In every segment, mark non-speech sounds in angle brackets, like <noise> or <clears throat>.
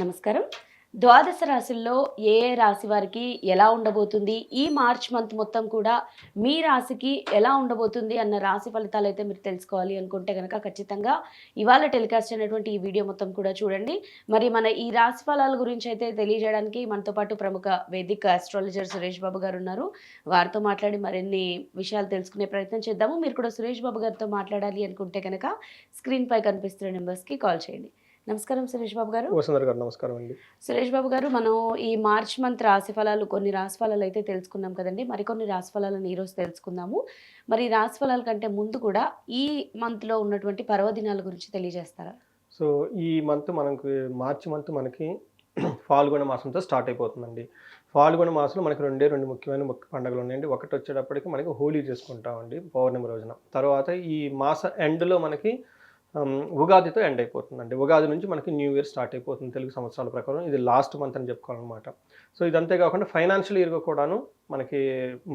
నమస్కారం. ద్వాదశ రాశుల్లో ఏ ఏ రాశి వారికి ఎలా ఉండబోతుంది? ఈ మార్చ్ మంత్ మొత్తం కూడా మీ రాశికి ఎలా ఉండబోతుంది అన్న రాశి ఫలితాలు అయితే మీరు తెలుసుకోవాలి అనుకుంటే కనుక ఖచ్చితంగా ఇవాళ టెలికాస్ట్ అయినటువంటి ఈ వీడియో మొత్తం కూడా చూడండి. మరి మన ఈ రాశి ఫలాల గురించి అయితే తెలియజేయడానికి మనతో పాటు ప్రముఖ వేదిక ఆస్ట్రాలజర్ సురేష్ బాబు గారు ఉన్నారు. వారితో మాట్లాడి మరిన్ని విషయాలు తెలుసుకునే ప్రయత్నం చేద్దాము. మీరు కూడా సురేష్ బాబు గారితో మాట్లాడాలి అనుకుంటే కనుక స్క్రీన్పై కనిపిస్తున్న నెంబర్స్కి కాల్ చేయండి. నమస్కారం సురేష్ బాబు గారు. వసుంధర గారు నమస్కారం అండి. సురేష్ బాబు గారు మనం ఈ మార్చ్ మంత్ రాశి ఫలాలు కొన్ని రాశి ఫలాలు అయితే తెలుసుకున్నాం కదండి. మరికొన్ని రాశి ఫలాలను ఈరోజు తెలుసుకుందాము. మరి రాశి ఫలాల కంటే ముందు కూడా ఈ మంత్లో ఉన్నటువంటి పర్వదినాల గురించి తెలియజేస్తారా? సో ఈ మంత్ మనకి మార్చి మంత్ మనకి <clears throat> ఫాల్గుణ మాసంతో స్టార్ట్ అయిపోతుందండి. ఫాల్గుణ మాసంలో మనకి రెండే రెండు ముఖ్యమైన ముఖ్య పండుగలు ఉన్నాయండి. ఒకటి వచ్చేటప్పటికి మనకి హోలీ చేసుకుంటామండి పౌర్ణమి రోజున. తర్వాత ఈ మాస ఎండ్లో మనకి ఉగాదితో ఎండ్ అయిపోతుందండి. ఉగాది నుంచి మనకి న్యూ ఇయర్ స్టార్ట్ అయిపోతుంది తెలుగు సంవత్సరాల ప్రకారం. ఇది లాస్ట్ మంత్ అని చెప్పుకోవాలన్నమాట. సో ఇదంతే కాకుండా ఫైనాన్షియల్ ఇయర్గా కూడాను మనకి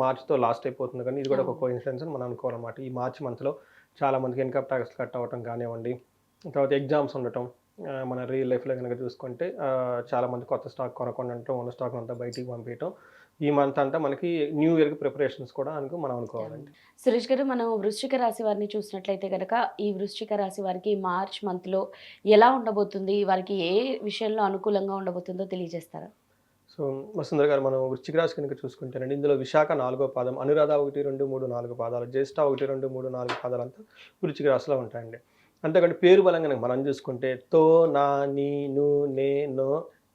మార్చ్తో లాస్ట్ అయిపోతుంది కానీ ఇది కూడా ఒక కోఇన్సిడెన్స్ అని మనం అనుకోవాలన్నమాట. ఈ మార్చ్ మంత్లో చాలా మందికి ఇన్కమ్ ట్యాక్స్ కట్ అవ్వటం కానివ్వండి తర్వాత ఎగ్జామ్స్ ఉండటం మన రియల్ లైఫ్లో కనుక చూసుకుంటే ఆ, చాలా మంది కొత్త స్టాక్ కొనకుండా ఉండటం ఉన్న స్టాక్ అంతా బయటికి పంపించడం ఈ మంత్ అంతా మనకి న్యూ ఇయర్కి ప్రిపరేషన్స్ కూడా అనుకో మనం అనుకోవాలండి. సురేష్ గారు మనం వృశ్చిక రాశి వారిని చూసినట్లయితే కనుక ఈ వృశ్చిక రాశి వారికి మార్చ్ మంత్లో ఎలా ఉండబోతుంది? వారికి ఏ విషయంలో అనుకూలంగా ఉండబోతుందో తెలియజేస్తారా? సో వసుంధర గారు మనం వృశ్చిక రాశి కనుక చూసుకుంటేనండి ఇందులో విశాఖ నాలుగో పాదం అనురాధ ఒకటి రెండు మూడు నాలుగు పాదాలు జ్యేష్ఠ ఒకటి రెండు మూడు నాలుగు పాదాలు అంతా వృశ్చిక రాశిలో ఉంటాయండి. అంతేకాదు పేరు బలంగా మనం చూసుకుంటే తో నా నీ ను నే నో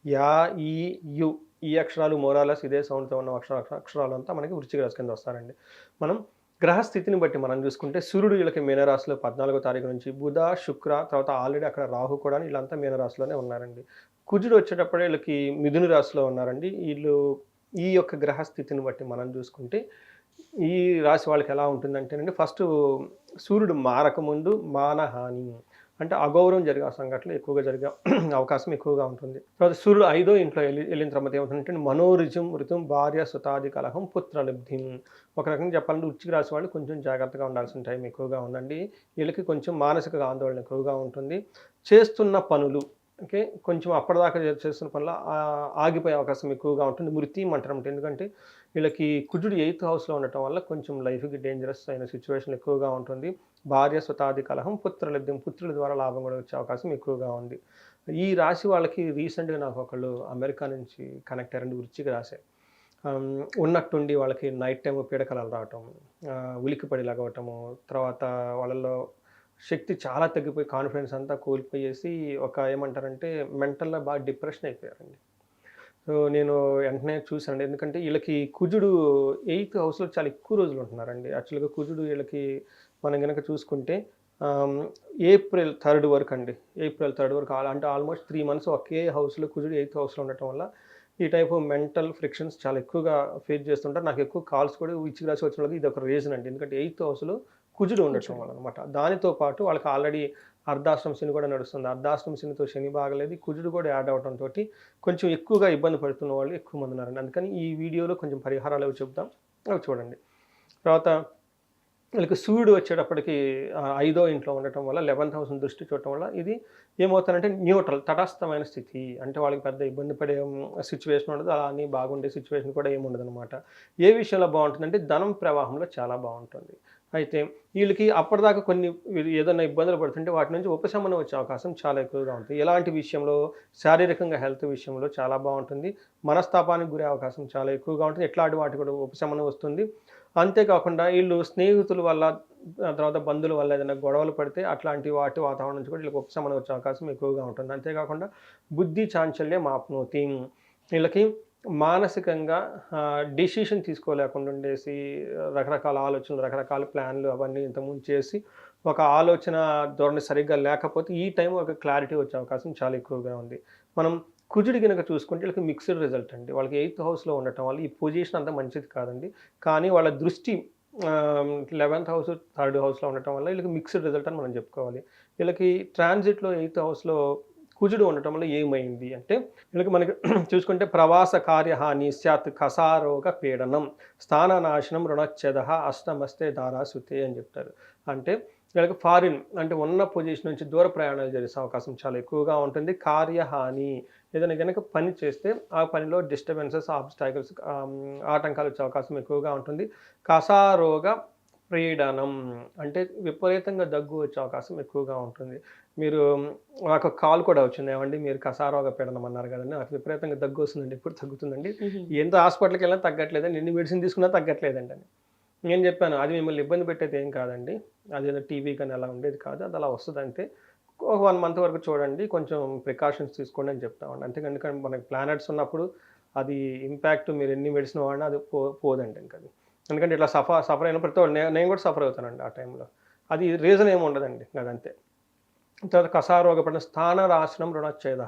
యా ఈ యు ఈ అక్షరాలు మోరాలస్ ఇదే సౌండ్తో ఉన్న అక్షర అక్షరాలంతా మనకి వృచ్చిక రాశి కింద వస్తారండి. మనం గ్రహ స్థితిని బట్టి మనం చూసుకుంటే సూర్యుడు వీళ్ళకి మీనరాశిలో పద్నాలుగో తారీఖు నుంచి బుధ శుక్ర తర్వాత ఆల్రెడీ అక్కడ రాహు కూడా వీళ్ళంతా మీనరాశిలోనే ఉన్నారండి. కుజుడు వచ్చేటప్పుడే వీళ్ళకి మిథున రాశిలో ఉన్నారండి. వీళ్ళు ఈ యొక్క గ్రహ స్థితిని బట్టి మనం చూసుకుంటే ఈ రాశి వాళ్ళకి ఎలా ఉంటుందంటేనండి ఫస్ట్ సూర్యుడు మారకముందు మానహాని. అంటే అగౌరవం జరిగే సంఘటనలు ఎక్కువగా జరిగే <clears throat> అవకాశం ఎక్కువగా ఉంటుంది. తర్వాత సూర్యుడు ఐదో ఇంట్లో వెళ్ళి వెళ్ళిన తర్వాత ఏమవుతుందంటే మనోరుజం ఋతం భార్య సుతాది కలహం పుత్రలబ్ధి. ఒక రకంగా చెప్పాలంటే ఉచ్చికి రాసి వాళ్ళు కొంచెం జాగ్రత్తగా ఉండాల్సిన టైం ఎక్కువగా ఉందండి. వీళ్ళకి కొంచెం మానసిక ఆందోళన ఎక్కువగా ఉంటుంది. చేస్తున్న పనులు ఓకే కొంచెం అప్పటిదాకా చేస్తున్న పనులు ఆగిపోయే అవకాశం ఎక్కువగా ఉంటుంది. మృతి మంటరం ఎందుకంటే వీళ్ళకి కుజుడు ఎయిత్ హౌస్లో ఉండటం వల్ల కొంచెం లైఫ్కి డేంజరస్ అయిన సిచ్యువేషన్ ఎక్కువగా ఉంటుంది. భార్య స్వతాది కలహం పుత్రలబ్ధం పుత్రుల ద్వారా లాభం కూడా వచ్చే అవకాశం ఎక్కువగా ఉంది. ఈ రాశి వాళ్ళకి రీసెంట్గా నాకు ఒకళ్ళు అమెరికా నుంచి కనెక్ట్ అయ్యారండి వృచ్చికి రాశి. ఉన్నట్టుండి వాళ్ళకి నైట్ టైం పీడకలలు రావటం ఆ, ఉలిక్కిపడి లగవటము తర్వాత వాళ్ళలో శక్తి చాలా తగ్గిపోయి కాన్ఫిడెన్స్ అంతా కోల్పోయేసి ఒక ఏమంటారంటే మెంటల్లో బాగా డిప్రెషన్ అయిపోయారండి. సో నేను వెంటనే చూశానండి. ఎందుకంటే వీళ్ళకి కుజుడు ఎయిత్ హౌస్లో చాలా ఎక్కువ రోజులు ఉంటున్నారండి. యాక్చువల్గా కుజుడు వీళ్ళకి మనం కనుక చూసుకుంటే ఏప్రిల్ థర్డ్ వరకు అండి. ఏప్రిల్ థర్డ్ వరకు అంటే ఆల్మోస్ట్ త్రీ మంత్స్ ఒకే హౌస్లో కుజుడు ఎయిత్ హౌస్లో ఉండటం వల్ల ఈ టైప్ మెంటల్ ఫ్రిక్షన్స్ చాలా ఎక్కువగా ఫేస్ చేస్తుంటారు. నాకు ఎక్కువ కాల్స్ కూడా ఇచ్చి రాసి వచ్చిన వాళ్ళకి ఇది ఒక రీజన్ అండి. ఎందుకంటే ఎయిత్ హౌస్లో కుజుడు ఉండటం వల్ల అనమాట దానితో పాటు వాళ్ళకి ఆల్రెడీ అర్ధాశ్రమ శని కూడా నడుస్తుంది. అర్ధాశ్రమ శనితో శని బాగలేదు. కుజుడు కూడా యాడ్ అవడంతో కొంచెం ఎక్కువగా ఇబ్బంది పడుతున్న వాళ్ళు ఎక్కువ మంది ఉన్నారండి. అందుకని ఈ వీడియోలో కొంచెం పరిహారాలు అవి చెప్తాం అవి చూడండి. తర్వాత వీళ్ళకి సూర్యుడు వచ్చేటప్పటికి ఐదో ఇంట్లో ఉండటం వల్ల లెవెన్త్ హౌస్ దృష్టి చూడటం వల్ల ఇది ఏమవుతారంటే న్యూట్రల్ తటస్థమైన స్థితి. అంటే వాళ్ళకి పెద్ద ఇబ్బంది పడే సిచ్యువేషన్ ఉండదు. అలా అని బాగుండే సిచ్యువేషన్ కూడా ఏముండదు అనమాట ఏ విషయంలో బాగుంటుందంటే ధనం ప్రవాహంలో చాలా బాగుంటుంది. అయితే వీళ్ళకి అప్పటిదాకా కొన్ని ఏదైనా ఇబ్బందులు పడుతుంటే వాటి నుంచి ఉపశమనం వచ్చే అవకాశం చాలా ఎక్కువగా ఉంటుంది ఎలాంటి విషయంలో శారీరకంగా హెల్త్ విషయంలో చాలా బాగుంటుంది. మనస్తాపానికి గురే అవకాశం చాలా ఎక్కువగా ఉంటుంది. ఎట్లాంటి వాటి కూడా ఉపశమనం వస్తుంది. అంతేకాకుండా వీళ్ళు స్నేహితుల వల్ల తర్వాత బంధువుల వల్ల ఏదైనా గొడవలు పడితే అట్లాంటి వాటి వాతావరణం నుంచి కూడా వీళ్ళకి ఉపశమనం వచ్చే అవకాశం ఎక్కువగా ఉంటుంది. అంతేకాకుండా బుద్ధి చాంచల్యం ఆప్నోతి వీళ్ళకి మానసికంగా డిసిషన్ తీసుకోలేకుండా ఉండేసి రకరకాల ఆలోచనలు రకరకాల ప్లాన్లు అవన్నీ ఇంతకుముందు చేసి ఒక ఆలోచన ధోరణి సరిగ్గా లేకపోతే ఈ టైం ఒక క్లారిటీ వచ్చే అవకాశం చాలా ఎక్కువగా ఉంది. మనం కుజుడి కనుక చూసుకుంటే వీళ్ళకి మిక్స్డ్ రిజల్ట్ అండి. వాళ్ళకి ఎయిత్ హౌస్లో ఉండటం వల్ల ఈ పొజిషన్ అంత మంచిది కాదండి. కానీ వాళ్ళ దృష్టి లెవెన్త్ హౌస్ థర్డ్ హౌస్లో ఉండటం వల్ల వీళ్ళకి మిక్స్డ్ రిజల్ట్ అని మనం చెప్పుకోవాలి. వీళ్ళకి ట్రాన్సిట్లో ఎయిత్ హౌస్లో కుజుడు ఉండటం వల్ల ఏమైంది అంటే వీళ్ళకి మనకి <clears throat> చూసుకుంటే ప్రవాస కార్యహాని సత్ కసారోగ పీడనం స్థాననాశనం రుణచ్ఛేద అష్టమస్తే దారాసుతే అని చెప్తారు. అంటే వీళ్ళకి ఫారిన్ అంటే ఉన్న పొజిషన్ నుంచి దూర ప్రయాణాలు చేసే అవకాశం చాలా ఎక్కువగా ఉంటుంది. కార్యహాని ఏదైనా కనుక పని చేస్తే ఆ పనిలో డిస్టర్బెన్సెస్ ఆబ్స్టాకల్స్ ఆటంకాలు వచ్చే అవకాశం ఎక్కువగా ఉంటుంది. కసారోగ ప్రీడనం అంటే విపరీతంగా దగ్గు వచ్చే అవకాశం ఎక్కువగా ఉంటుంది. మీరు ఒక కాల్ కూడా వచ్చింది. ఏమండి? మీరు కసారోగ పీడనం అన్నారు కదండి. నాకు విపరీతంగా దగ్గు వస్తుందండి. ఇప్పుడు తగ్గుతుందండి? ఎంత హాస్పిటల్కి వెళ్ళినా తగ్గట్లేదండి. ఎన్ని మెడిసిన్ తీసుకున్నా తగ్గట్లేదండి అని. నేను చెప్పాను అది మిమ్మల్ని ఇబ్బంది పెట్టేది ఏం కాదండి. అది ఏదో టీవీ కానీ అలా ఉండేది కాదు. అది అలా వస్తుంది అంటే ఒక వన్ మంత్ వరకు చూడండి. కొంచెం ప్రికాషన్స్ తీసుకోండి అని చెప్తామండి అంతేకాని కానీ మనకి ప్లానెట్స్ ఉన్నప్పుడు అది ఇంపాక్ట్ మీరు ఎన్ని మెడిసిన్ వాడినా అది పో పోదండి ఇంకా అది. ఎందుకంటే ఇట్లా సఫర్ సఫర్ అయిన ప్రతి నేను కూడా సఫర్ అవుతానండి ఆ టైంలో. అది రీజన్ ఏమి ఉండదండి. అదంతే. తర్వాత కసారోగపడిన స్థాన రాశనం రుణచ్ఛేద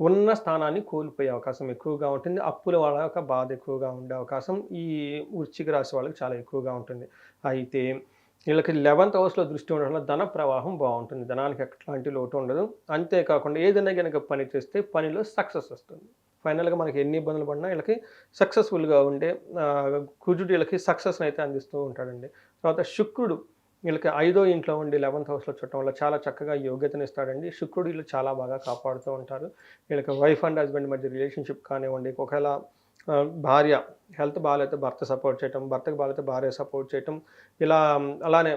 ఉన్న స్థానాన్ని కోల్పోయే అవకాశం ఎక్కువగా ఉంటుంది. అప్పుల వాళ్ళ యొక్క బాధ ఎక్కువగా ఉండే అవకాశం ఈ వృశ్చిక రాశి వాళ్ళకి చాలా ఎక్కువగా ఉంటుంది. అయితే వీళ్ళకి లెవెన్త్ హౌస్లో దృష్టి ఉండడం వల్ల ధన ప్రవాహం బాగుంటుంది. ధనానికి ఎట్లాంటి లోటు ఉండదు. అంతేకాకుండా ఏదైనా కనుక పని చేస్తే పనిలో సక్సెస్ వస్తుంది. ఫైనల్గా మనకి ఎన్ని ఇబ్బందులు పడినా వీళ్ళకి సక్సెస్ఫుల్గా ఉండే కుజుడు వీళ్ళకి సక్సెస్ అయితే అందిస్తూ ఉంటాడండి. తర్వాత శుక్రుడు వీళ్ళకి ఐదో ఇంట్లో ఉండి లెవెన్త్ హౌస్లో చుట్టం వల్ల చాలా చక్కగా యోగ్యతను ఇస్తాడండి శుక్రుడు వీళ్ళు చాలా బాగా కాపాడుతూ ఉంటారు. వీళ్ళకి వైఫ్ అండ్ హస్బెండ్ మధ్య రిలేషన్షిప్ కానివ్వండి ఒకవేళ భార్య హెల్త్ బాగాలైతే భర్త సపోర్ట్ చేయటం భర్తకు బాగాలైతే భార్య సపోర్ట్ చేయటం ఇలా అలానే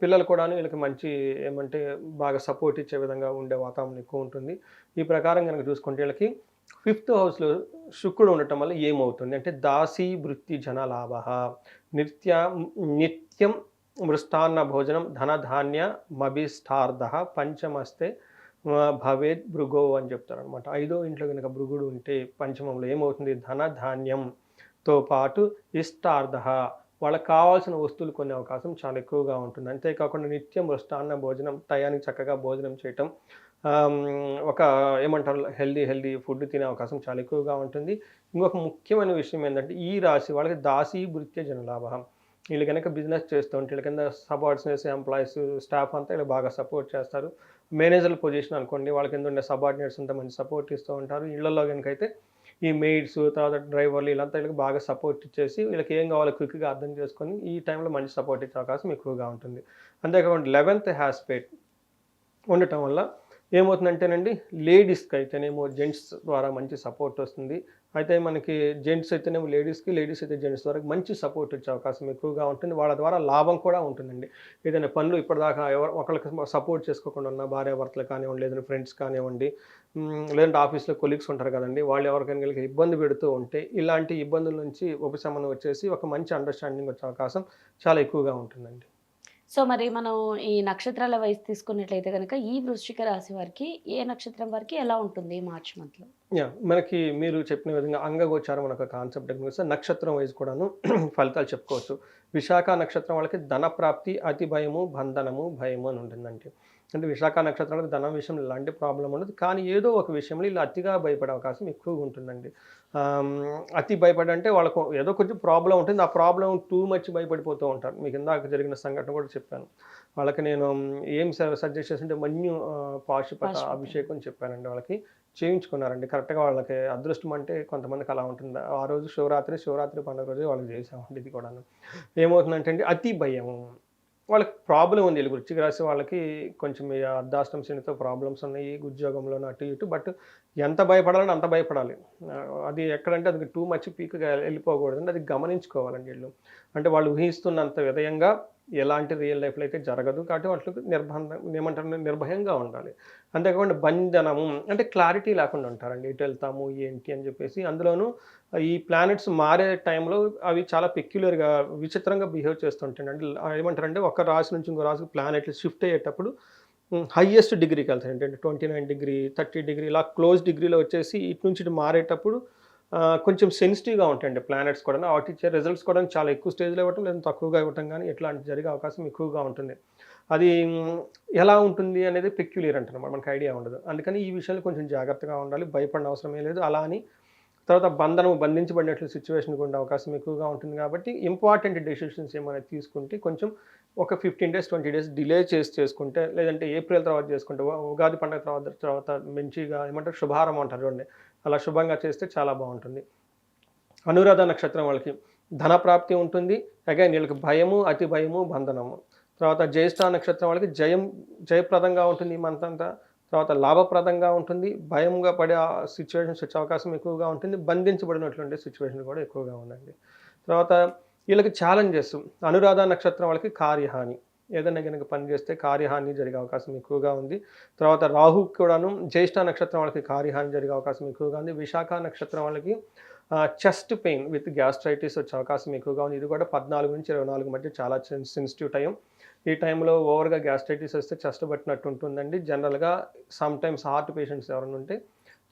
పిల్లలు కూడా వీళ్ళకి మంచి ఏమంటే బాగా సపోర్ట్ ఇచ్చే విధంగా ఉండే వాతావరణం ఎక్కువ ఉంటుంది. ఈ ప్రకారం కనుక చూసుకుంటే వీళ్ళకి ఫిఫ్త్ హౌస్లో శుక్రుడు ఉండటం వల్ల ఏమవుతుంది అంటే దాసీ వృత్తి జన లాభ. నిత్య నిత్యం మృష్టాన్న భోజనం ధనధాన్య మభిష్టార్థ పంచమస్తే భవేద్ భృగో అని చెప్తారనమాట ఐదో ఇంట్లో కనుక భృగుడు ఉంటే పంచమంలో ఏమవుతుంది? ధన ధాన్యంతో పాటు ఇష్టార్థ వాళ్ళకి కావాల్సిన వస్తువులు కొనే అవకాశం చాలా ఎక్కువగా ఉంటుంది. అంతేకాకుండా నిత్యం మృష్టాన్న భోజనం టయానికి చక్కగా భోజనం చేయటం ఒక ఏమంటారు హెల్దీ హెల్దీ ఫుడ్ తినే అవకాశం చాలా ఎక్కువగా ఉంటుంది. ఇంకొక ముఖ్యమైన విషయం ఏంటంటే ఈ రాశి వాళ్ళకి దాసీ భృత్య జనలాభం వీళ్ళు కనుక బిజినెస్ చేస్తుంటే వీళ్ళ కింద సబార్డినేట్స్ ఎంప్లాయీస్ స్టాఫ్ అంతా వీళ్ళు బాగా సపోర్ట్ చేస్తారు. మేనేజర్ పొజిషన్ అనుకోండి వాళ్ళ కింద ఉండే సబార్డినేట్స్ అంతా మంచి సపోర్ట్ ఇస్తూ ఉంటారు. ఇళ్ళలో కనుక అయితే ఈ మెయిడ్స్ తర్వాత డ్రైవర్లు వీళ్ళంతా వీళ్ళకి బాగా సపోర్ట్ ఇచ్చేసి వీళ్ళకి ఏం కావాలో క్విక్గా అర్థం చేసుకొని ఈ టైంలో మంచి సపోర్ట్ ఇచ్చే అవకాశం ఎక్కువగా ఉంటుంది. అంతేకాకుండా లెవెన్త్ హ్యాస్పేట్ ఉండటం వల్ల ఏమవుతుందంటేనండి లేడీస్కి అయితేనేమో జెంట్స్ ద్వారా మంచి సపోర్ట్ వస్తుంది. అయితే మనకి జెంట్స్ అయితేనేమో లేడీస్కి లేడీస్ అయితే జెంట్స్ ద్వారా మంచి సపోర్ట్ వచ్చే అవకాశం ఎక్కువగా ఉంటుంది. వాళ్ళ ద్వారా లాభం కూడా ఉంటుందండి. ఏదైనా పనులు ఇప్పటిదాకా ఎవరు ఒకరికి సపోర్ట్ చేసుకోకుండా ఉన్న భార్య భర్తలు కానివ్వండి లేదంటే ఫ్రెండ్స్ కానివ్వండి లేదంటే ఆఫీస్లో కొలీగ్స్ ఉంటారు కదండి. వాళ్ళు ఎవరికైనా కనుక ఇబ్బంది పెడుతూ ఉంటే ఇలాంటి ఇబ్బందుల నుంచి ఉపశమనం వచ్చేసి ఒక మంచి అండర్స్టాండింగ్ వచ్చే అవకాశం చాలా ఎక్కువగా ఉంటుందండి. సో మరి మనం ఈ నక్షత్రాల వయసు తీసుకున్నట్లయితే కనుక ఈ వృశ్చిక రాశి వారికి ఏ నక్షత్రం వారికి ఎలా ఉంటుంది మార్చ్ మంత్లో యా మనకి మీరు చెప్పిన విధంగా అంగగోచారం అనే ఒక కాన్సెప్ట్ నక్షత్రం వైజ్ కూడాను <clears throat> ఫలితాలు చెప్పుకోవచ్చు. విశాఖ నక్షత్రం వాళ్ళకి ధన ప్రాప్తి అతి భయము బంధనము భయము అని ఉంటుందండి. అంటే విశాఖ నక్షత్రం వాళ్ళకి ధనం విషయంలో ఎలాంటి ప్రాబ్లం ఉండదు. కానీ ఏదో ఒక విషయంలో ఇలా అతిగా భయపడే అవకాశం ఎక్కువగా ఉంటుందండి. అతి భయపడంటే వాళ్ళకు ఏదో కొంచెం ప్రాబ్లం ఉంటుంది. ఆ ప్రాబ్లం టూ మచ్ భయపడిపోతూ ఉంటారు. మీకు ఇందాక జరిగిన సంఘటన కూడా చెప్పాను. వాళ్ళకి నేను ఏం సజెస్ట్ చేస్తుంటే మన్యు పాశుపత పాశుపత. అభిషేకం చెప్పానండి వాళ్ళకి. చేయించుకున్నారండి. కరెక్ట్గా వాళ్ళకి అదృష్టం అంటే కొంతమందికి అలా ఉంటుంది? ఆ రోజు శివరాత్రి శివరాత్రి పండుగ రోజు వాళ్ళకి చేసామండి ఇది కూడాను. ఏమవుతుందంటే అండి అతి భయం వాళ్ళకి ప్రాబ్లం ఉంది. వెళ్ళి వృచ్చిక రాశి వాళ్ళకి కొంచెం ఈ అర్ధాష్టం శనితో ప్రాబ్లమ్స్ ఉన్నాయి. ఉద్యోగంలో అటు ఇటు. బట్ ఎంత భయపడాలని అంత భయపడాలి. అది ఎక్కడంటే అది టూ మచ్ పీక్గా వెళ్ళిపోకూడదు అది గమనించుకోవాలండి వీళ్ళు. అంటే వాళ్ళు ఊహిస్తున్నంత విధంగా ఎలాంటి రియల్ లైఫ్లో అయితే జరగదు కాబట్టి వాటికి నిర్బంధం ఏమంటారు నిర్భయంగా ఉండాలి. అంతేకాకుండా బంధనము అంటే క్లారిటీ లేకుండా ఉంటారండి. ఎటు వెళ్తాము ఏంటి? అని చెప్పేసి అందులోనూ ఈ ప్లానెట్స్ మారే టైంలో అవి చాలా పెక్యులర్గా విచిత్రంగా బిహేవ్ చేస్తుంటాయండి. అంటే ఏమంటారంటే ఒక రాశి నుంచి ఇంకో రాశికి ప్లానెట్లు షిఫ్ట్ అయ్యేటప్పుడు హయ్యెస్ట్ డిగ్రీకి వెళ్తాయి అంటే twenty nine degree thirty degree ఇలా క్లోజ్ డిగ్రీలో వచ్చేసి ఇటు నుంచి ఇటు మారేటప్పుడు కొంచెం సెన్సిటివ్గా ఉంటాయండి ప్లానెట్స్ కూడా వాటి ఇచ్చే రిజల్ట్స్ కూడా చాలా ఎక్కువ స్టేజ్లో ఇవ్వటం లేదా తక్కువగా ఇవ్వటం కానీ ఇట్లాంటి జరిగే అవకాశం ఎక్కువగా ఉంటుంది. అది ఎలా ఉంటుంది అనేది పెక్యులియర్ అంటారు మనకి ఐడియా ఉండదు. అందుకని ఈ విషయంలో కొంచెం జాగ్రత్తగా ఉండాలి. భయపడిన అవసరమే లేదు. అలా అని తర్వాత బంధనం బంధించబడినట్లు సిచ్యువేషన్కి ఉండే అవకాశం ఎక్కువగా ఉంటుంది కాబట్టి ఇంపార్టెంట్ డెసిషన్స్ ఏమైనా తీసుకుంటే కొంచెం ఒక fifteen days twenty days delay చేసి చేసుకుంటే లేదంటే ఏప్రిల్ తర్వాత చేసుకుంటే ఉగాది పండుగ తర్వాత తర్వాత మంచిగా ఏమంటారు? శుభారం అంటారు చూడండి. అలా శుభంగా చేస్తే చాలా బాగుంటుంది. అనురాధ నక్షత్రం వాళ్ళకి ధన ప్రాప్తి ఉంటుంది. అగైన్ వీళ్ళకి భయము అతి భయము బంధనము. తర్వాత జ్యేష్ఠ నక్షత్రం వాళ్ళకి జయం జయప్రదంగా ఉంటుంది ఈ మంత్ అంతా. తర్వాత లాభప్రదంగా ఉంటుంది. భయంగా పడే సిచ్యువేషన్స్ వచ్చే అవకాశం ఎక్కువగా ఉంటుంది. బంధించబడినటువంటి సిచ్యువేషన్ కూడా ఎక్కువగా ఉందండి. తర్వాత వీళ్ళకి ఛాలెంజెస్ అనురాధ నక్షత్రం వాళ్ళకి కార్యహాని. ఏదైనా కనుక పని చేస్తే కార్యహాని జరిగే అవకాశం ఎక్కువగా ఉంది. తర్వాత రాహు కూడాను జ్యేష్ఠ నక్షత్రం వాళ్ళకి కార్యహాని జరిగే అవకాశం ఎక్కువగా ఉంది. విశాఖ నక్షత్రం వాళ్ళకి చెస్ట్ పెయిన్ విత్ గ్యాస్ట్రైటిస్ వచ్చే అవకాశం ఎక్కువగా ఉంది. ఇది కూడా పద్నాలుగు నుంచి ఇరవై నాలుగు మధ్య చాలా సెన్సిటివ్ టైం ఈ టైంలో ఓవర్గా గ్యాస్ట్రైటిస్ వస్తే చెస్ట్ పట్టినట్టు ఉంటుందండి. జనరల్గా సమ్ టైమ్స్ హార్ట్ పేషెంట్స్ ఎవరైనా ఉంటే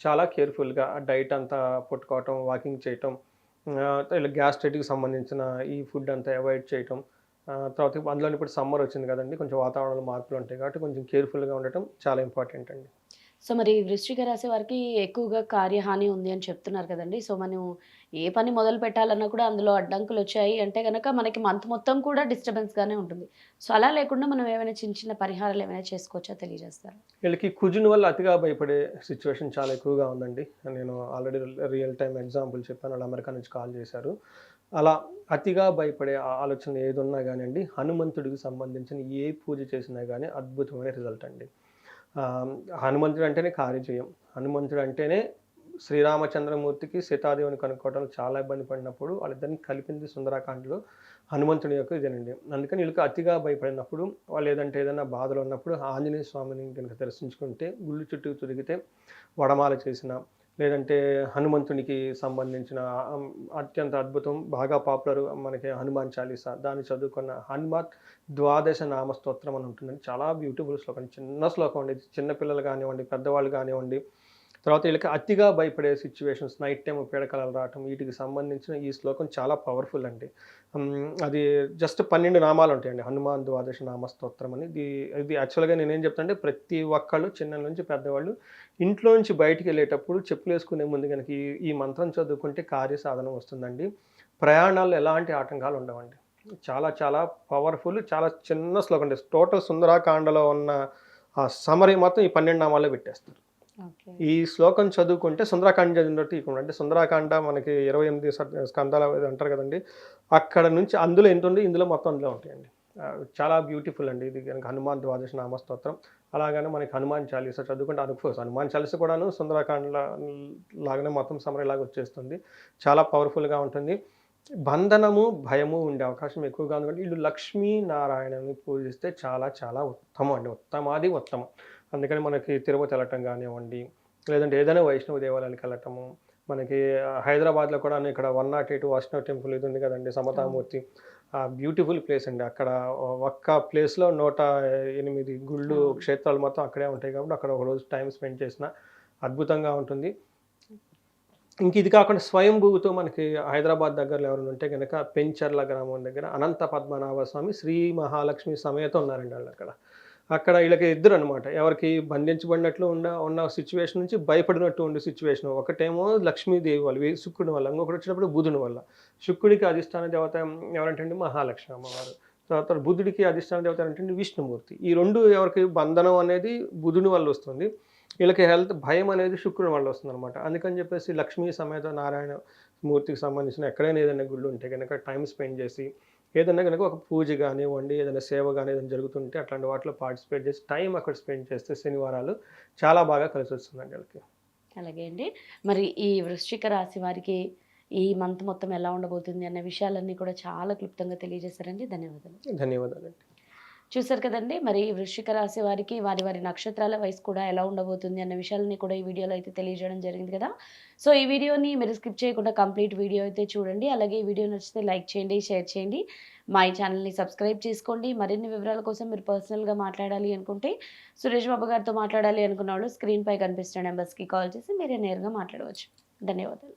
చాలా కేర్ఫుల్గా డైట్ అంతా పట్టుకోవటం వాకింగ్ చేయటం ఇలా గ్యాస్ట్రైటిక్ సంబంధించిన ఈ ఫుడ్ అంతా అవాయిడ్ చేయటం తర్వాత అందులో ఇప్పుడు సమ్మర్ వచ్చింది కదండి కొంచెం వాతావరణంలో మార్పులు ఉంటాయి కాబట్టి కొంచెం కేర్ఫుల్గా ఉండటం చాలా ఇంపార్టెంట్ అండి. సో మరి వృశ్చిక రాశి వారికి ఎక్కువగా కార్యహాని ఉంది అని చెప్తున్నారు కదండి. సో మనం ఏ పని మొదలు పెట్టాలన్నా కూడా అందులో అడ్డంకులు వచ్చాయి అంటే కనుక మనకి మంత్ మొత్తం కూడా డిస్టర్బెన్స్ గానే ఉంటుంది. సో అలా లేకుండా మనం ఏమైనా చిన్న చిన్న పరిహారాలు ఏమైనా చేసుకోవచ్చా తెలియజేస్తారు? వీళ్ళకి కుజుని వల్ల అతిగా భయపడే సిచ్యువేషన్ చాలా ఎక్కువగా ఉందండి. నేను ఆల్రెడీ రియల్ టైం ఎగ్జాంపుల్ చెప్పాను వాళ్ళు అమెరికా నుంచి కాల్ చేశారు. అలా అతిగా భయపడే ఆ ఆలోచన ఏదున్నా కానివ్వండి హనుమంతుడికి సంబంధించిన ఏ పూజ చేసినా కానీ అద్భుతమైన రిజల్ట్ అండి. హనుమంతుడు అంటేనే కార్యజయం. హనుమంతుడు అంటేనే శ్రీరామచంద్రమూర్తికి సీతాదేవిని కనుక్కోవడం చాలా ఇబ్బంది పడినప్పుడు వాళ్ళిద్దరిని కలిపింది సుందరాకాండలో హనుమంతుని యొక్క ఇదేనండి. అందుకని వీళ్ళకి అతిగా భయపడినప్పుడు వాళ్ళు ఏదంటే ఏదైనా బాధలు ఉన్నప్పుడు ఆంజనేయ స్వామిని కనుక దర్శించుకుంటే గుళ్ళు చుట్టూ తిరిగితే వడమాల చేసిన లేదంటే హనుమంతునికి సంబంధించిన అత్యంత అద్భుతం బాగా పాపులర్ మనకి హనుమాన్ చాలీసా దాన్ని చదువుకున్న హనుమాన్ ద్వాదశ నామ స్తోత్రం అని ఉంటుందండి. చాలా బ్యూటిఫుల్ శ్లోకం. చిన్న శ్లోకం అండి. చిన్నపిల్లలు కానివ్వండి పెద్దవాళ్ళు కానివ్వండి తర్వాత వీళ్ళకి అతిగా భయపడే సిచ్యువేషన్స్ నైట్ టైం పీడకలలు రావటం వీటికి సంబంధించిన ఈ శ్లోకం చాలా పవర్ఫుల్ అండి. అది జస్ట్ పన్నెండు నామాలు ఉంటాయండి. హనుమాన్ ద్వాదశ నామ స్తోత్రం అని. ఇది ఇది యాక్చువల్గా నేనేం చెప్తానంటే ప్రతి ఒక్కళ్ళు చిన్న నుంచి పెద్దవాళ్ళు ఇంట్లో నుంచి బయటికి వెళ్ళేటప్పుడు చెప్పులు వేసుకునే ముందు కనుక ఈ ఈ మంత్రం చదువుకుంటే కార్య సాధనం వస్తుందండి. ప్రయాణాల్లో ఎలాంటి ఆటంకాలు ఉండవండి. చాలా చాలా పవర్ఫుల్ చాలా చిన్న శ్లోకం అండి. టోటల్ సుందరాకాండలో ఉన్న ఆ సమరీ మొత్తం ఈ పన్నెండు నామాల్లో పెట్టేస్తారు. ఈ శ్లోకం చదువుకుంటే సుందరాకాండ చదివినట్టు ఇక్కడ అంటే సుందరాకాండ మనకి ఇరవై ఎనిమిది స- అంటారు కదండి అక్కడ నుంచి అందులో ఎంత ఉంది ఇందులో మొత్తం అందులో ఉంటాయండి. చాలా బ్యూటిఫుల్ అండి ఇది కనుక హనుమాన్ ద్వాదశ నామస్తోత్రం. అలాగనే మనకి హనుమాన్ చాలీస చదువుకుంటే అనుకోవచ్చు హనుమాన్ చాలీస కూడాను సుందరాకాండ లాగానే మొత్తం సమరలాగా వచ్చేస్తుంది. చాలా పవర్ఫుల్గా ఉంటుంది. బంధనము భయము ఉండే అవకాశం ఎక్కువగా ఉంది. వీళ్ళు లక్ష్మీ నారాయణని పూజిస్తే చాలా చాలా ఉత్తమం అండి. ఉత్తమాది ఉత్తమం. అందుకని మనకి తిరుపతి వెళ్ళటం కానివ్వండి లేదంటే ఏదైనా వైష్ణవ దేవాలయానికి వెళ్ళటము మనకి హైదరాబాద్లో కూడా ఇక్కడ one not eight Vaishnava temple ఇది ఉంది కదండి సమతామూర్తి. బ్యూటిఫుల్ ప్లేస్ అండి. అక్కడ ఒక్క ప్లేస్లో నూట ఎనిమిది గుళ్ళు. క్షేత్రాలు మొత్తం అక్కడే ఉంటాయి కాబట్టి అక్కడ ఒక రోజు టైం స్పెండ్ చేసిన అద్భుతంగా ఉంటుంది. ఇంక ఇది కాకుండా స్వయంభూతో మనకి హైదరాబాద్ దగ్గరలో ఎవరైనా ఉంటే కనుక పెంచర్ల గ్రామం దగ్గర అనంత పద్మనాభ స్వామి శ్రీ మహాలక్ష్మి సమేత ఉన్నారండి వాళ్ళు అక్కడ. అక్కడ వీళ్ళకి ఇద్దరు అనమాట ఎవరికి బంధించబడినట్లు ఉన్న ఉన్న సిచ్యువేషన్ నుంచి భయపడినట్టు ఉండే సిచ్యువేషన్ ఒకటేమో లక్ష్మీదేవి వాళ్ళు వీ- శుక్రుడి వల్ల. ఇంకొకటి వచ్చినప్పుడు బుధుని వల్ల. శుక్రుడికి అధిష్టాన దేవత ఎవరంటే మహాలక్ష్మి అమ్మవారు. తర్వాత బుధుడికి అధిష్టాన దేవత ఏంటంటే విష్ణుమూర్తి. ఈ రెండు ఎవరికి బంధనం అనేది బుధుని వల్ల వస్తుంది. వీళ్ళకి హెల్త్ భయం అనేది శుక్రుని వల్ల వస్తుంది అనమాట అందుకని చెప్పేసి లక్ష్మీ సమేత నారాయణ మూర్తికి సంబంధించిన ఎక్కడైనా ఏదైనా గుళ్ళు ఉంటే కనుక టైం స్పెండ్ చేసి ఏదైనా కనుక ఒక పూజ కానివ్వండి ఏదైనా సేవ కానీ ఏదైనా జరుగుతుంటే అట్లాంటి వాటిలో పార్టిసిపేట్ చేసి టైం అక్కడ స్పెండ్ చేస్తే శనివారాలు చాలా బాగా కలిసి వస్తుందండి వాళ్ళకి. అలాగే అండి. మరి ఈ వృశ్చిక రాశి వారికి ఈ మంత్ మొత్తం ఎలా ఉండబోతుంది అన్న విషయాలన్నీ కూడా చాలా క్లుప్తంగా తెలియజేశారండి. ధన్యవాదాలు. ధన్యవాదాలండి. చూసారు కదండి? మరి వృశ్చిక రాశి వారికి వారి వారి నక్షత్రాల వయసు కూడా ఎలా ఉండబోతుంది అన్న విషయాలని కూడా ఈ వీడియోలో అయితే తెలియజేయడం జరిగింది కదా? సో ఈ వీడియోని మీరు స్కిప్ చేయకుండా కంప్లీట్ వీడియో అయితే చూడండి. అలాగే ఈ వీడియో నచ్చితే లైక్ చేయండి షేర్ చేయండి. మా ఈ ఛానల్ని సబ్స్క్రైబ్ చేసుకోండి. మరిన్ని వివరాల కోసం మీరు పర్సనల్గా మాట్లాడాలి అనుకుంటే సురేష్ బాబు గారితో మాట్లాడాలి అనుకున్న వాళ్ళు స్క్రీన్పై కనిపిస్తున్న నెంబర్స్కి కాల్ చేసి మీరే నేరుగా మాట్లాడవచ్చు. ధన్యవాదాలు.